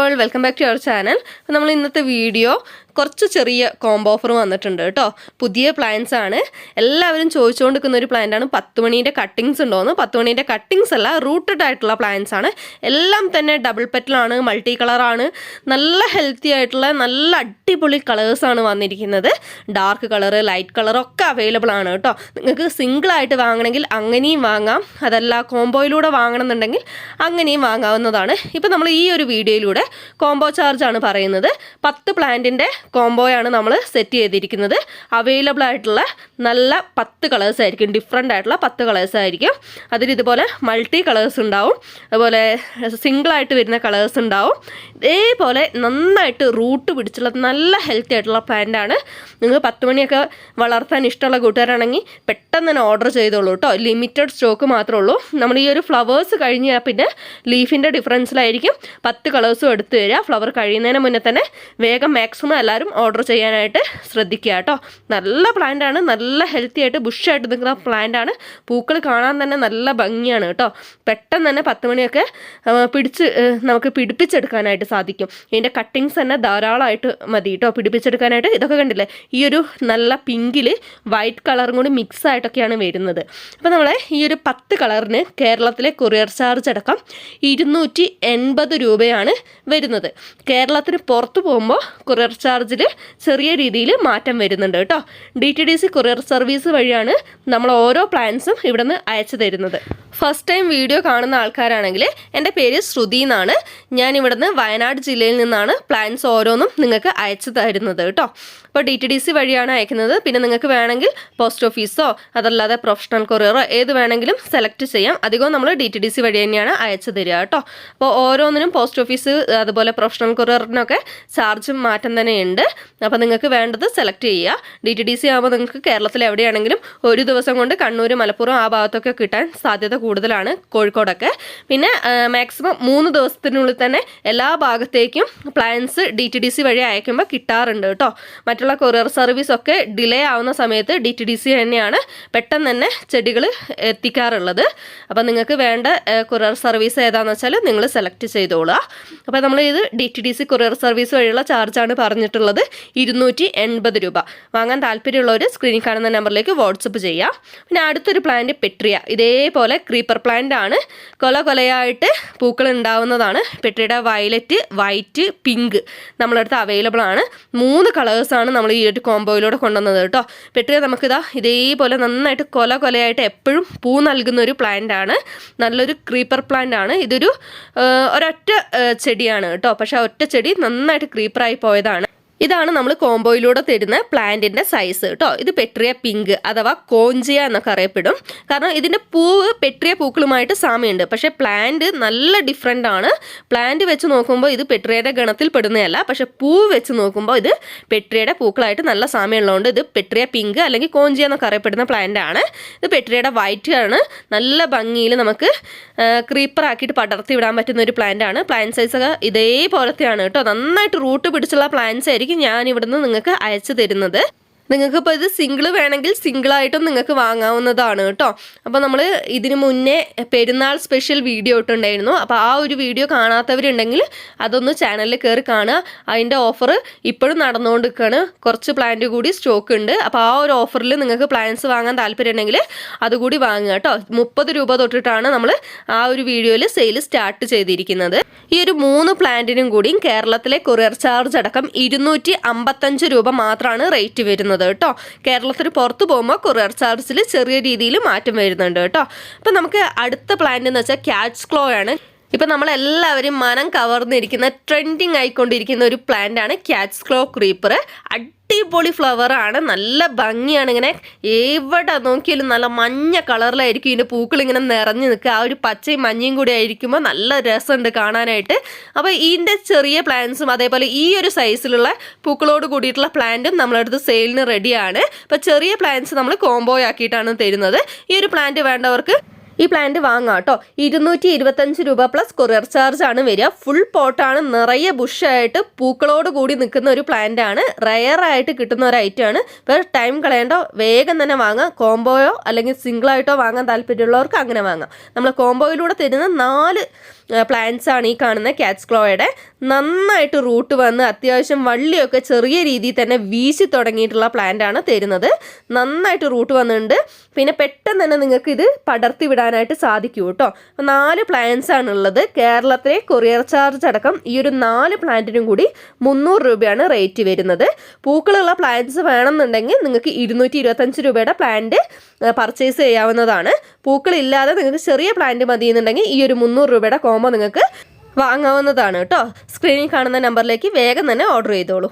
All welcome back to our channel അപ്പോൾ നമ്മൾ ഇന്നത്തെ വീഡിയോ കുറച്ച് ചെറിയ കോംബോ ഓഫർ വന്നിട്ടുണ്ട് കേട്ടോ. പുതിയ പ്ലാന്റ്സ് ആണ്. എല്ലാവരും ചോദിച്ചുകൊണ്ടിരിക്കുന്ന ഒരു പ്ലാന്റാണ് പത്ത് മണീന്റെ കട്ടിങ്സ് ഉണ്ടോയെന്ന് പത്ത് മണീന്റെ കട്ടിങ്സ് അല്ല റൂട്ടഡ് ആയിട്ടുള്ള പ്ലാന്റ്സ് ആണ്. എല്ലാം തന്നെ ഡബിൾ പെറ്റലാണ് മൾട്ടി കളറാണ് നല്ല ഹെൽത്തി ആയിട്ടുള്ള നല്ല അടിപൊളി കളേഴ്സാണ് വന്നിരിക്കുന്നത്. ഡാർക്ക് കളറ് ലൈറ്റ് കളർ ഒക്കെ അവൈലബിൾ ആണ് കേട്ടോ. നിങ്ങൾക്ക് സിംഗിൾ ആയിട്ട് വാങ്ങണമെങ്കിൽ അങ്ങനെയും വാങ്ങാം. അതല്ല കോംബോയിലൂടെ വാങ്ങണമെന്നുണ്ടെങ്കിൽ അങ്ങനെയും വാങ്ങാവുന്നതാണ്. ഇപ്പം നമ്മൾ ഈ ഒരു വീഡിയോയിലൂടെ കോംബോ ചാർജ് ആണ് പറയുന്നത്. പത്ത് പ്ലാന്റിന്റെ കോംബോയാണ് നമ്മൾ സെറ്റ് ചെയ്തിരിക്കുന്നത്. അവൈലബിൾ ആയിട്ടുള്ള നല്ല പത്ത് കളേഴ്സ് ആയിരിക്കും. ഡിഫറെന്റ് ആയിട്ടുള്ള പത്ത് കളേഴ്സ് ആയിരിക്കും. അതിൽ ഇതുപോലെ മൾട്ടി കളേഴ്സ് ഉണ്ടാവും. അതുപോലെ സിംഗിളായിട്ട് വരുന്ന കളേഴ്സ് ഉണ്ടാവും. ഇതേപോലെ നന്നായിട്ട് റൂട്ട് പിടിച്ചുള്ള നല്ല ഹെൽത്തി ആയിട്ടുള്ള പ്ലാന്റാണ് നിങ്ങൾ പത്ത് മണിയൊക്കെ വളർത്താൻ ഇഷ്ടമുള്ള കൂട്ടുകാരാണെങ്കിൽ പെട്ടെന്ന് തന്നെ ഓർഡർ ചെയ്തോളൂ കേട്ടോ ലിമിറ്റഡ് സ്റ്റോക്ക് മാത്രമേ ഉള്ളൂ. നമ്മൾ ഈ ഒരു ഫ്ലവേഴ്സ് കഴിഞ്ഞാൽ പിന്നെ ലീഫിന്റെ ഡിഫറൻസിലായിരിക്കും പത്ത് കളേഴ്സും എടുത്തു തരിക ഫ്ലവർ കഴിയുന്നതിന് മുന്നേ തന്നെ വേഗം മാക്സിമം എല്ലാവരും ഓർഡർ ചെയ്യാനായിട്ട് ശ്രദ്ധിക്കുക കേട്ടോ. നല്ല പ്ലാന്റ് ആണ്. നല്ല ഹെൽത്തി ആയിട്ട് ബുഷായിട്ട് നിൽക്കുന്ന പ്ലാന്റ് ആണ്. പൂക്കൾ കാണാൻ തന്നെ നല്ല ഭംഗിയാണ് കേട്ടോ. പെട്ടെന്ന് തന്നെ പത്ത് മണിയൊക്കെ പിടിച്ച് നമുക്ക് പിടിപ്പിച്ചെടുക്കാനായിട്ട് സാധിക്കും. ഇതിന്റെ കട്ടിങ്സ് തന്നെ ധാരാളമായിട്ട് മതി കേട്ടോ. പിടിപ്പിച്ചെടുക്കാനായിട്ട് ഇതൊക്കെ കണ്ടില്ലേ? ഈ ഒരു നല്ല പിങ്കിൽ വൈറ്റ് കളറും കൂടി മിക്സ് ആയിട്ടൊക്കെയാണ് വരുന്നത്. അപ്പോൾ നമ്മളെ ഈ ഒരു പത്ത് കളറിന് കേരളത്തിലെ കൊറിയർ ചാർജ് അടക്കം ഇരുന്നൂറ്റി എൺപത് രൂപയാണ് വരുന്നത്. കേരളത്തിന് പുറത്ത് പോകുമ്പോൾ കൊറിയർ ചാർജിൽ ചെറിയ രീതിയിൽ മാറ്റം വരുന്നുണ്ട് കേട്ടോ. D T D C courier service വഴിയാണ് നമ്മൾ ഓരോ പ്ലാൻസും ഇവിടെ നിന്ന് അയച്ചു തരുന്നത്. ഫസ്റ്റ് ടൈം വീഡിയോ കാണുന്ന ആൾക്കാരാണെങ്കിൽ എന്റെ പേര് ശ്രുതി എന്നാണ്. ഞാൻ ഇവിടെ നിന്ന് വയനാട് ജില്ലയിൽ നിന്നാണ് പ്ലാൻസ് ഓരോന്നും നിങ്ങൾക്ക് അയച്ചു തരുന്നത് കേട്ടോ. അപ്പോൾ ഡി ടി ഡി സി വഴിയാണ് അയക്കുന്നത്. പിന്നെ നിങ്ങൾക്ക് വേണമെങ്കിൽ പോസ്റ്റ് ഓഫീസോ അതല്ലാതെ പ്രൊഫഷണൽ കൊറിയറോ ഏത് വേണമെങ്കിലും സെലക്ട് ചെയ്യാം. അധികവും നമ്മൾ ഡി ടി ഡി സി വഴി തന്നെയാണ് അയച്ചു തരിക കേട്ടോ. അപ്പോൾ ഓരോന്നിനും പോസ്റ്റ് ഓഫീസ് അതുപോലെ പ്രൊഫഷണൽ കൊറിയറിനൊക്കെ ചാർജും മാറ്റം തന്നെയുണ്ട് അപ്പോൾ നിങ്ങൾക്ക് വേണ്ടത് സെലക്ട് ചെയ്യുക. ഡി ടി ഡി സി ആകുമ്പോൾ നിങ്ങൾക്ക് കേരളത്തിൽ എവിടെയാണെങ്കിലും ഒരു ദിവസം കൊണ്ട് കണ്ണൂർ മലപ്പുറം ആ ഭാഗത്തൊക്കെ കിട്ടാൻ സാധ്യത കൂടുതലാണ് കോഴിക്കോടൊക്കെ. പിന്നെ മാക്സിമം മൂന്ന് ദിവസത്തിനുള്ളിൽ തന്നെ എല്ലാ ഭാഗത്തേക്കും plans D T D C വഴി അയക്കുമ്പോൾ കിട്ടാറുണ്ട് കേട്ടോ. മറ്റുള്ള കൊറിയർ സർവീസ് ഒക്കെ ഡിലേ ആവുന്ന സമയത്ത് ഡി ടി ഡി സി തന്നെയാണ് പെട്ടെന്ന് തന്നെ ചെടികൾ എത്തിക്കാറുള്ളത്. അപ്പോൾ നിങ്ങൾക്ക് വേണ്ട കൊറിയർ സർവീസ് ഏതാണെന്ന് വെച്ചാൽ നിങ്ങൾ സെലക്ട് ചെയ്തോളുക. അപ്പോൾ നമ്മൾ ഇത് D T D C courier service വഴിയുള്ള ചാർജാണ് പറഞ്ഞിട്ടുള്ളത്. ഇരുന്നൂറ്റി എൺപത് രൂപ. വാങ്ങാൻ താല്പര്യമുള്ളവർ സ്ക്രീനിൽ കാണുന്ന നമ്പറിലേക്ക് വാട്സപ്പ് ചെയ്യാം. പിന്നെ അടുത്തൊരു പ്ലാന്റ് പെട്രിയ ഇതേപോലെ ക്രീപ്പർ പ്ലാന്റ് ആണ്. കൊല കൊലയായിട്ട് പൂക്കൾ ഉണ്ടാവുന്നതാണ്. പെട്രിയുടെ വയലറ്റ് വൈറ്റ് പിങ്ക് നമ്മളടുത്ത് അവൈലബിൾ ആണ്. മൂന്ന് കളേഴ്സാണ് നമ്മൾ ഈ ഒരു കോംബോയിലൂടെ കൊണ്ടുവന്നത് കേട്ടോ. പെട്രിയ നമുക്കിതാ ഇതേപോലെ നന്നായിട്ട് കൊല കൊലയായിട്ട് എപ്പോഴും പൂ നൽകുന്ന ഒരു പ്ലാന്റ് ആണ്. നല്ലൊരു ക്രീപ്പർ പ്ലാന്റ് ആണ്. ഇതൊരു ഒരൊറ്റ ചെടിയാണ് കേട്ടോ. പക്ഷെ ഒറ്റ ചെടി നന്നായിട്ട് ക്രീപ്പറായി പോയതാണ്. ഇതാണ് നമ്മൾ കോംബോയിലൂടെ തരുന്ന പ്ലാന്റിന്റെ സൈസ് കേട്ടോ ഇത് പെട്രിയ പിങ്ക് അഥവാ കോഞ്ചിയ എന്നൊക്കെ അറിയപ്പെടും. കാരണം ഇതിന്റെ പൂവ് പെട്രിയ പൂക്കളുമായിട്ട് സാമ്യമുണ്ട്. പക്ഷേ പ്ലാന്റ് നല്ല ഡിഫറെന്റ് ആണ്. പ്ലാന്റ് വെച്ച് നോക്കുമ്പോൾ ഇത് പെട്രിയയുടെ ഗണത്തിൽ പെടുന്നതല്ല. പക്ഷെ പൂവ് വെച്ച് നോക്കുമ്പോൾ ഇത് പെട്രിയയുടെ പൂക്കളായിട്ട് നല്ല സാമ്യമുള്ളതുകൊണ്ട് ഇത് പെട്രിയ പിങ്ക് അല്ലെങ്കിൽ കോഞ്ചിയ എന്നൊക്കെ അറിയപ്പെടുന്ന പ്ലാന്റ് ആണ്. ഇത് പെട്രിയയുടെ വൈറ്റ് ആണ്. നല്ല ഭംഗിയിൽ നമുക്ക് ക്രീപ്പർ ആക്കിയിട്ട് പടർത്തി വിടാൻ പറ്റുന്ന ഒരു പ്ലാന്റ് ആണ്. പ്ലാന്റ് സൈസ് ഒക്കെ ഇതേപോലത്തെയാണ് കേട്ടോ. നന്നായിട്ട് റൂട്ട് പിടിച്ചുള്ള പ്ലാന്റ്സ് ആയിരിക്കും ഞാൻ ഇവിടുന്ന് നിങ്ങൾക്ക് അയച്ചു തരുന്നത്. നിങ്ങൾക്ക് ഇപ്പോൾ ഇത് സിംഗിൾ വേണമെങ്കിൽ സിംഗിളായിട്ടും നിങ്ങൾക്ക് വാങ്ങാവുന്നതാണ് കേട്ടോ. അപ്പോൾ നമ്മൾ ഇതിന് മുന്നേ പെരുന്നാൾ സ്പെഷ്യൽ വീഡിയോ ഇട്ടുണ്ടായിരുന്നു. അപ്പോൾ ആ ഒരു വീഡിയോ കാണാത്തവരുണ്ടെങ്കിൽ അതൊന്ന് ചാനലിൽ കയറി കാണുക. അതിന്റെ ഓഫർ ഇപ്പോഴും നടന്നുകൊണ്ടിരിക്കുകയാണ് കുറച്ച് പ്ലാന്റ് കൂടി സ്റ്റോക്ക് ഉണ്ട്. അപ്പോൾ ആ ഒരു ഓഫറിൽ നിങ്ങൾക്ക് പ്ലാന്റ്സ് വാങ്ങാൻ താല്പര്യമുണ്ടെങ്കിൽ അതുകൂടി വാങ്ങുക കേട്ടോ. മുപ്പത് രൂപ തൊട്ടിട്ടാണ് നമ്മൾ ആ ഒരു വീഡിയോയിൽ സെയിൽ സ്റ്റാർട്ട് ചെയ്തിരിക്കുന്നത്. ഈ ഒരു മൂന്ന് പ്ലാന്റിനും കൂടിയും കേരളത്തിലെ കൊറിയർ ചാർജ് അടക്കം ഇരുന്നൂറ്റി രൂപ മാത്രമാണ് റേറ്റ് വരുന്നത്. കേട്ടോ. കേരളത്തിന് പുറത്ത് പോകുമ്പോൾ കൊറിയർ ചാർജിൽ ചെറിയ രീതിയിൽ മാറ്റം വരുന്നുണ്ട് കേട്ടോ. അപ്പം നമുക്ക് അടുത്ത പ്ലാൻ എന്ന് വെച്ചാൽ ക്യാച്ച് ക്ലോ ആണ്. ഇപ്പം നമ്മളെല്ലാവരും മനം കവർന്നിരിക്കുന്ന ട്രെൻഡിങ് ആയിക്കൊണ്ടിരിക്കുന്ന ഒരു പ്ലാന്റ് ആണ് ക്യാച്ച് ക്ലോ ക്രീപ്പർ അടിപൊളി ഫ്ലവർ ആണ്. നല്ല ഭംഗിയാണ് ഇങ്ങനെ. എവിടെ നോക്കിയാലും നല്ല മഞ്ഞ കളറിലായിരിക്കും ഇതിന്റെ പൂക്കൾ ഇങ്ങനെ നിറഞ്ഞു നിൽക്കുക. ആ ഒരു പച്ചയും മഞ്ഞയും കൂടി ആയിരിക്കുമ്പോൾ നല്ല രസമുണ്ട് കാണാനായിട്ട്. അപ്പോൾ ഇതിന്റെ ചെറിയ പ്ലാന്റ്സും അതേപോലെ ഈ ഒരു സൈസിലുള്ള പൂക്കളോട് കൂടിയിട്ടുള്ള പ്ലാന്റും നമ്മളടുത്ത് സെയിലിന് റെഡിയാണ് അപ്പോൾ ചെറിയ പ്ലാന്റ്സ് നമ്മൾ കോംബോ ആക്കിയിട്ടാണ് തരുന്നത്. ഈ ഒരു പ്ലാന്റ് വേണ്ടവർക്ക് ഈ പ്ലാന്റ് വാങ്ങാം കേട്ടോ. ഇരുന്നൂറ്റി ഇരുപത്തഞ്ച് രൂപ പ്ലസ് കൊറിയർ ചാർജ് ആണ് വരിക. ഫുൾ പോട്ടാണ് നിറയെ ബുഷായിട്ട് പൂക്കളോട് കൂടി നിൽക്കുന്ന ഒരു പ്ലാന്റ് ആണ്. റയർ ആയിട്ട് കിട്ടുന്ന ഒരു ഐറ്റം ആണ്. വേറെ ടൈം കളയണ്ടോ. വേഗം തന്നെ വാങ്ങാം. കോംബോയോ അല്ലെങ്കിൽ സിംഗിൾ ആയിട്ടോ വാങ്ങാൻ താല്പര്യമുള്ളവർക്ക് അങ്ങനെ വാങ്ങാം. നമ്മൾ കോംബോയിലൂടെ തരുന്ന നാല് പ്ലാന്റ്സ് ആണ് ഈ കാണുന്ന കാറ്റ്സ് ക്ലോയുടെ നന്നായിട്ട് റൂട്ട് വന്ന് അത്യാവശ്യം വള്ളിയൊക്കെ ചെറിയ രീതിയിൽ തന്നെ വീശി തുടങ്ങിയിട്ടുള്ള പ്ലാന്റ് ആണ് തരുന്നത്. നന്നായിട്ട് റൂട്ട് വന്നിട്ടുണ്ട്. പിന്നെ പെട്ടെന്ന് തന്നെ നിങ്ങൾക്ക് ഇത് പടർത്തി വിടാനായിട്ട് സാധിക്കൂ കേട്ടോ. അപ്പോൾ നാല് പ്ലാൻസ് ആണുള്ളത്. കേരളത്തിലെ കൊറിയർ ചാർജ് അടക്കം ഈ ഒരു നാല് പ്ലാന്റിനും കൂടി മുന്നൂറ് രൂപയാണ് റേറ്റ് വരുന്നത്. പൂക്കളുള്ള പ്ലാന്റ്സ് വേണമെന്നുണ്ടെങ്കിൽ നിങ്ങൾക്ക് ഇരുന്നൂറ്റി ഇരുപത്തഞ്ച് രൂപയുടെ പ്ലാന്റ് പർച്ചേസ് ചെയ്യാവുന്നതാണ്. പൂക്കളില്ലാതെ നിങ്ങൾക്ക് ചെറിയ പ്ലാന്റ് മതി എന്നുണ്ടെങ്കിൽ ഈ ഒരു മുന്നൂറ് രൂപയുടെ കോമ്പോ നിങ്ങൾക്ക് വാങ്ങാവുന്നതാണ് കേട്ടോ. സ്ക്രീനിൽ കാണുന്ന നമ്പറിലേക്ക് വേഗം തന്നെ ഓർഡർ ചെയ്തോളൂ.